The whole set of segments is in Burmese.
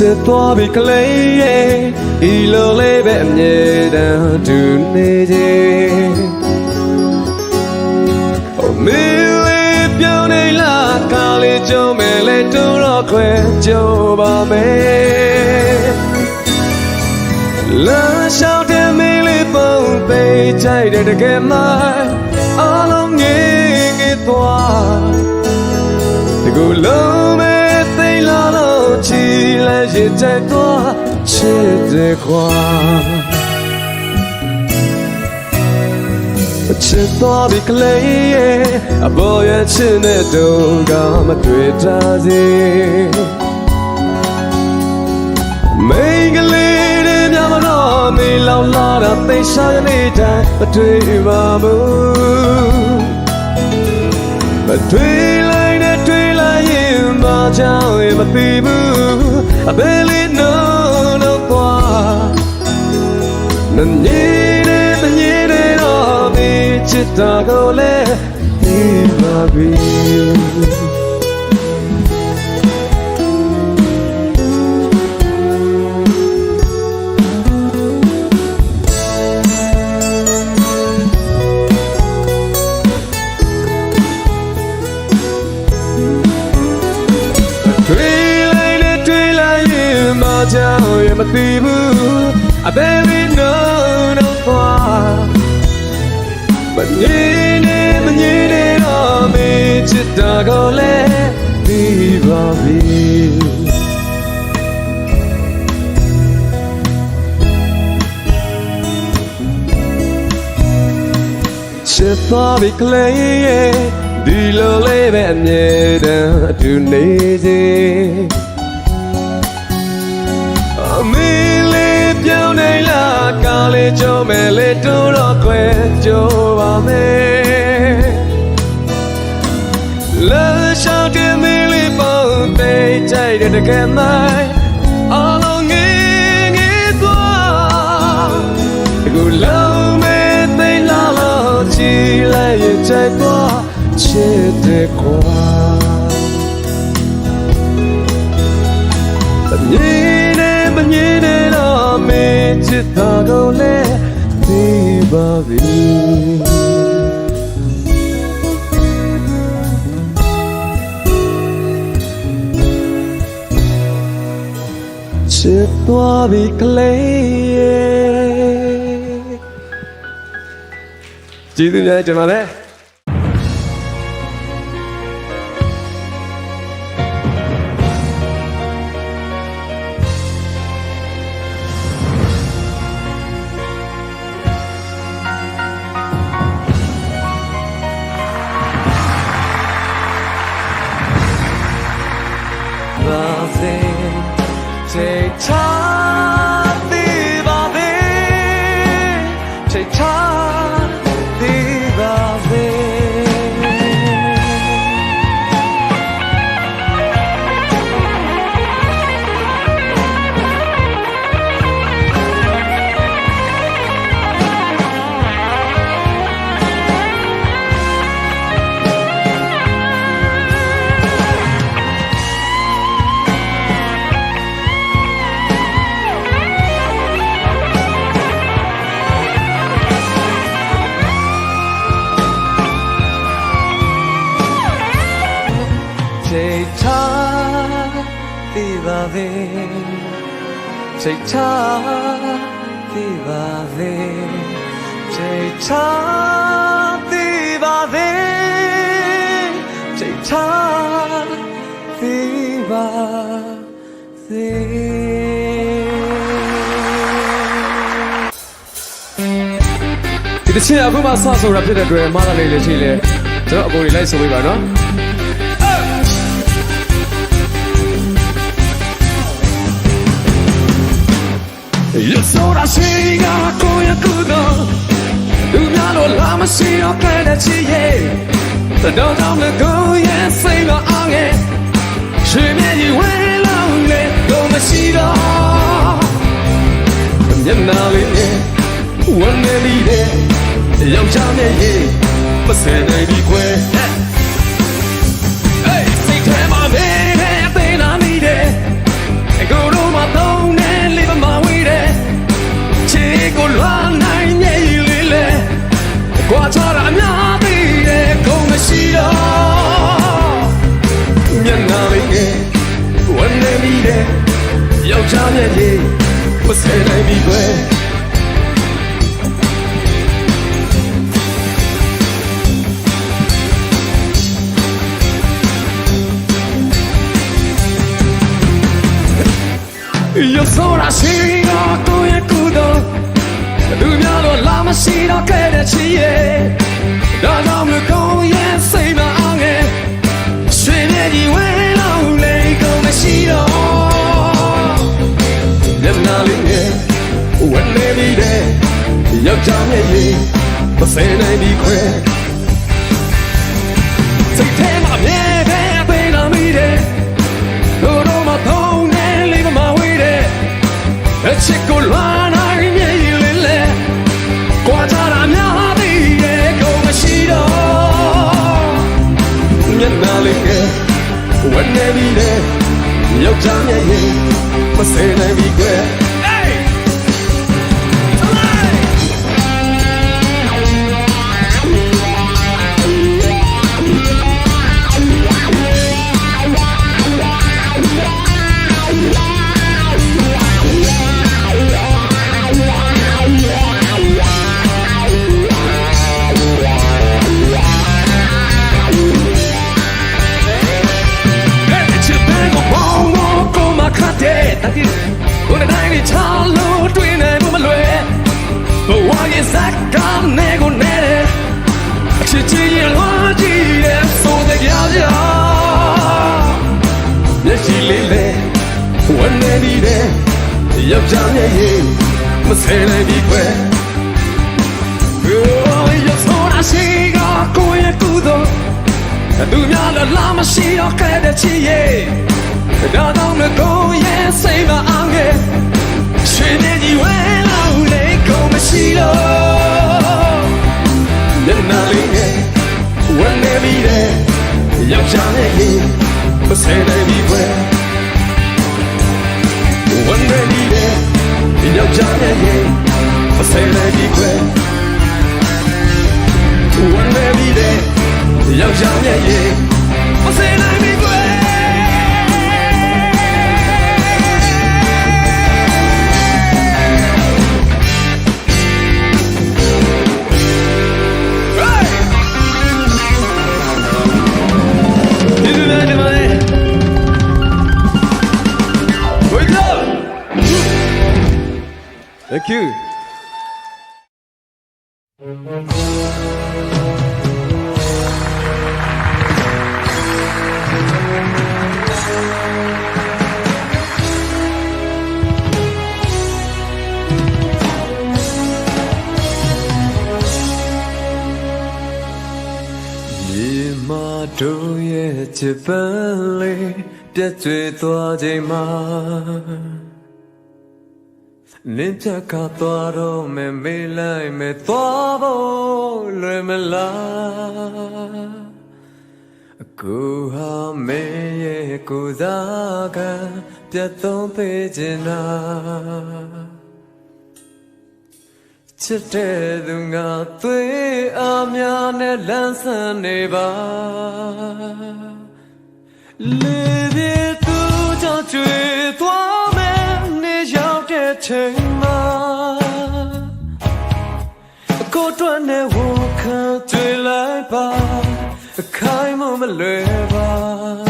ချစ်သွားပြီကလေးရဲ့ဤလိုလေးပဲအမြဲတမ်းတူနေခြင်း Oh me လေးပြောင်းနေလားကားလေးကြုံမဲ့လေတူတော့ခွဲကြုံပါမယ်လာရှောက်တဲ့မင်းလေးပုံပေးကြိုက်တဲ့တကယ်မှအလုံးငယ်ငယ်သွားဒီကူလုံးမဲ့သိလာလို့ ချီလဲရတဲ့သွားချစ်တဲ့ခွာချစ်သွားပြီကလေးရဲ့အပေါ်ရချစ်တဲ့တုံးကမတွေ့တာစေမိန်းကလေးတွေညမတော့မေးလောင်လာတာသိရှာရနေတိုင်းမတွေ့ပါဘူးမတွေ့ ကြောင့်မသိဘူးအဘယ်လေးနော်တော့သွားမမြင်နဲ့မမြင်နဲ့တော့မေချစ်တာကိုလည်းဒီပါပြီ ရင်မကြောက်ရမသိဘူးအဘယ်လိုနော်တော့သွားမငြင်းနဲ့မငြင်းနဲ့တော့မေချစ်တာကိုလည်းဒီပါပြီချစ်သွားပြီကလေးရဲ့ဒီလိုလေးပဲအမြဲတမ်းအတူနေစေ ပြောင်းနေလားကားလေးကြုံမဲ့လေတူတော့ခွဲကြိုးပါမယ်လာရှောက်တဲ့မင်းလေးပုံသေးကြိုက်တဲ့တကယ်မိုင်းအလုံးငယ်ငယ်သွားအခုလုံးမဲ့သိလာလို့ချီလိုက်ရဲ့ကြိုက်သွားချစ်တဲ့ကွာ စ်တာကိုလည်းသိပါပြီချစ်သွားပြီကလေးရဲ့ကျေးဇူးများတင်ပါတယ် သေးပါစေစိတ်ချသေးပါစေစိတ်ချသေးပါစေဒီတစ်ချက်အခုမှစဆိုတာဖြစ်တဲ့အတွက်မားလာလေးလေးရှိလေကျွန်တော်အကိုတွေလိုက်ဆိုပေးပါနော် Yo sono siga con il cudo Tu mi hanno la massia che da ci ye The don't know the go yeah say no on it She me you way long le do ma si do Nhâm nào li ye One me li de Yong cha me ye Ma se ne di kwe ကြောင်ရဲ့ရေကိုဆယ်နိုင်ပြီကွယ်よそらしいのとやくど ည်မဆယ်နိုင်ပြီကွယ် Yo sono la sera con il cudo Tu mi hanno la masina che da cie Da non mi cogliere sei ma anche Se ne di quello lei come si do Yamna linge When they be there Yo jam ye ye Ma se ne di que Say န်းနေပြီလေယောက်ျားရဲ့ရင်မစဲနိုင်ပြီကွယ် ရဲ့ရင်မဆဲနိုင်ပြီကွယ် Oh, yo sono la siga con il cudo သူများလည်းလာမရှိတော့ခဲ့တဲ့ချစ်ရဲ့ဒါတော့မကိုရဲ့စိတ်မအောင်ရဲ့ရှင်နေကြီးဝဲလို့လေကိုမရှိတော့ညနာလေးနဲ့ဝန်းနေပြီတဲ့ယောက်ျားရဲ့ရင်မဆဲနိုင်ပြီ ယောက်ျားရဲ့ရင်မဆဲနိုင်ပြီကွယ် One baby day ယောက်ျားရဲ့ရေမစင်နိုင်ပြီကွယ် Thank you. မြေမာတို့ရဲ့ချစ်ပန်းလေးပြတ်ကျွေသွားချိ န်မှာနင်းချက်ကသွားတော့မယ်မေးလိုက်မယ်သွားဖို့လွယ်မလားအကူဟာမင်းရဲ့ကိုယ်စားကပြတ်သုံးပေးခြင်းနာချစ်တဲ့သူငါသွေးအားများနဲ့လန်းဆန်းနေပါလေပြေသူကြောင့်ကျွေသွားမယ်နေရောက်တဲ့ ချိန်မှာကိုယ်တွန်းနဲ့ဝခံကျွေလိုက်ပါအခိုင်မမလွယ်ပါ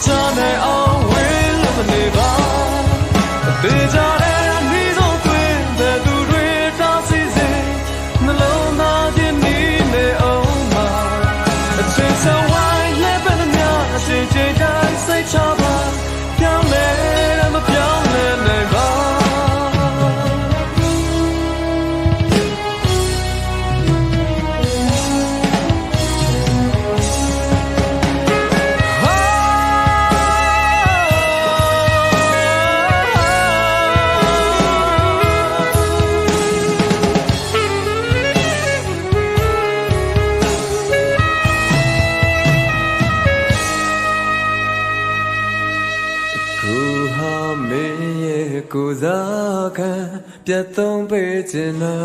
chin, ne, du ကိုယ်စားခံပြတ်သုံးပေးခြင်းနာ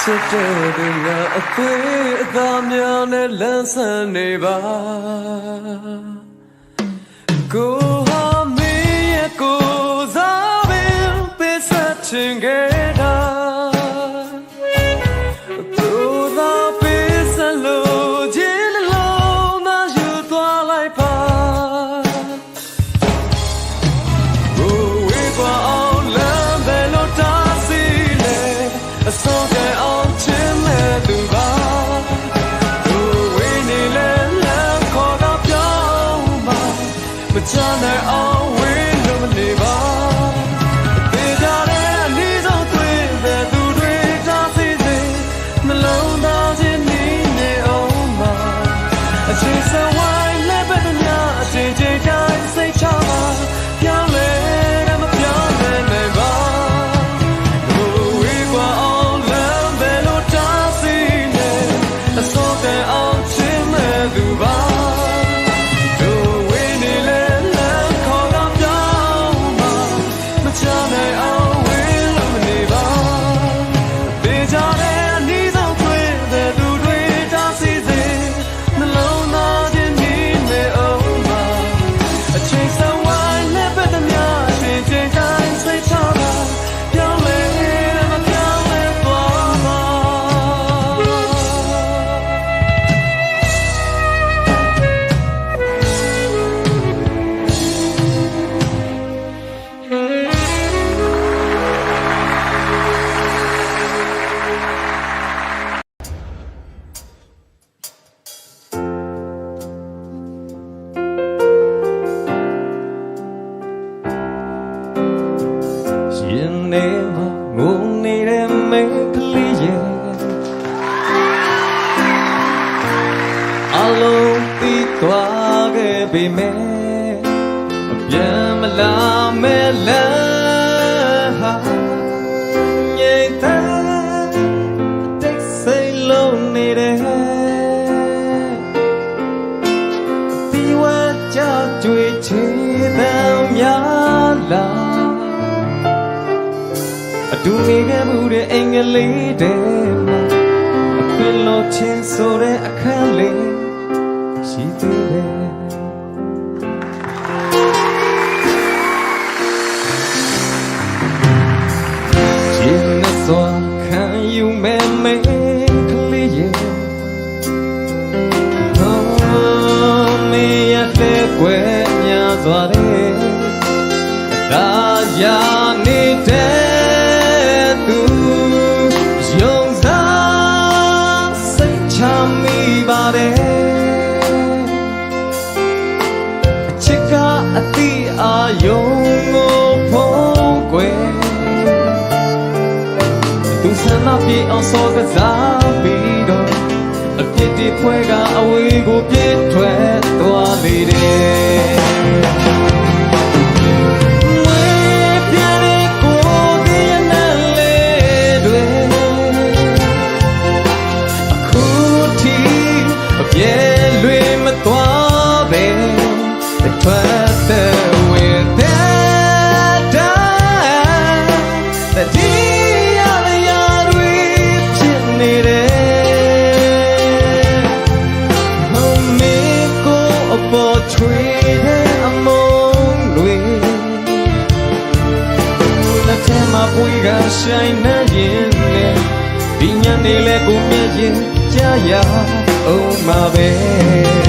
စတဲ့သူကအသေးအသားများနဲ့လန်းဆန်းနေပါကိုဟာမင်းရဲ့ကိုယ်စားပင်ပေးဆက်ချင်ခဲ့ မချနို အလုံးပြီးသွားခဲ့ပြီမဲ့အပြန်မလာမဲ့လမ်းဟာငြိမ်သက်တိတ်ဆိတ်လုံးနေတယ်ဒီဝါကြကြွေချေတမ်းများလာအတူနေခဲ့မှုတဲ့အင်္ဂလိပ်တဲမှာအခွင့်လို့ချင်းဆိုတဲ့အခန်းလေး Da ya ni te tu Yong za say chami bare Chika ati ayong o phong kwe Tu sana pi on so ka za pi do အပြစ်တွေဖွဲကအဝေးကိုပြစ်ထွက်သွားလေတယ် ဆိုင်နေရင်နဲ့ဒီညနေလဲကိုမြင်ရင်ကြားရအောင်မှာပဲ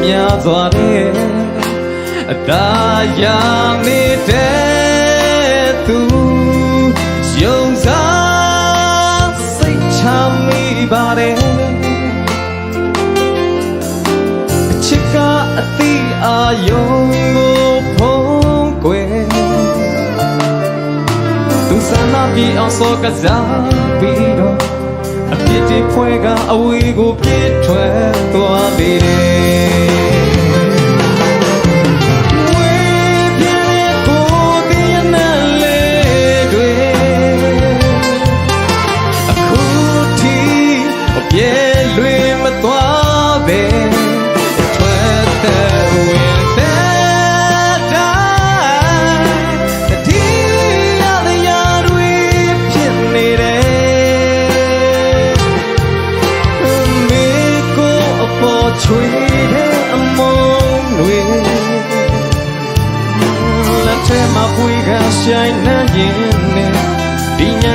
que me adore a da ya me de tu ယုံစားစိတ်ချမိပါတယ်အချစ်ကအတိအာယုံကိုဖုံးကွယ်သူစံနာပြီးအောင်စောကစားပြီးတော့အပြစ်တွေဖွဲကအဝေးကိုပြစ်ထွက်သွားပေ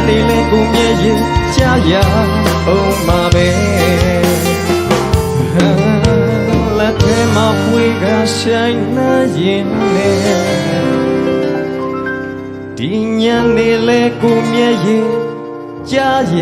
နေလေကိုမျက်ရည်ကြာရအောင်မှာပဲဟာလက်ထဲမှာပွေကဆိုင်နေရင်နဲ့ဒီညနေလေကိုမျက်ရည်ကြာရ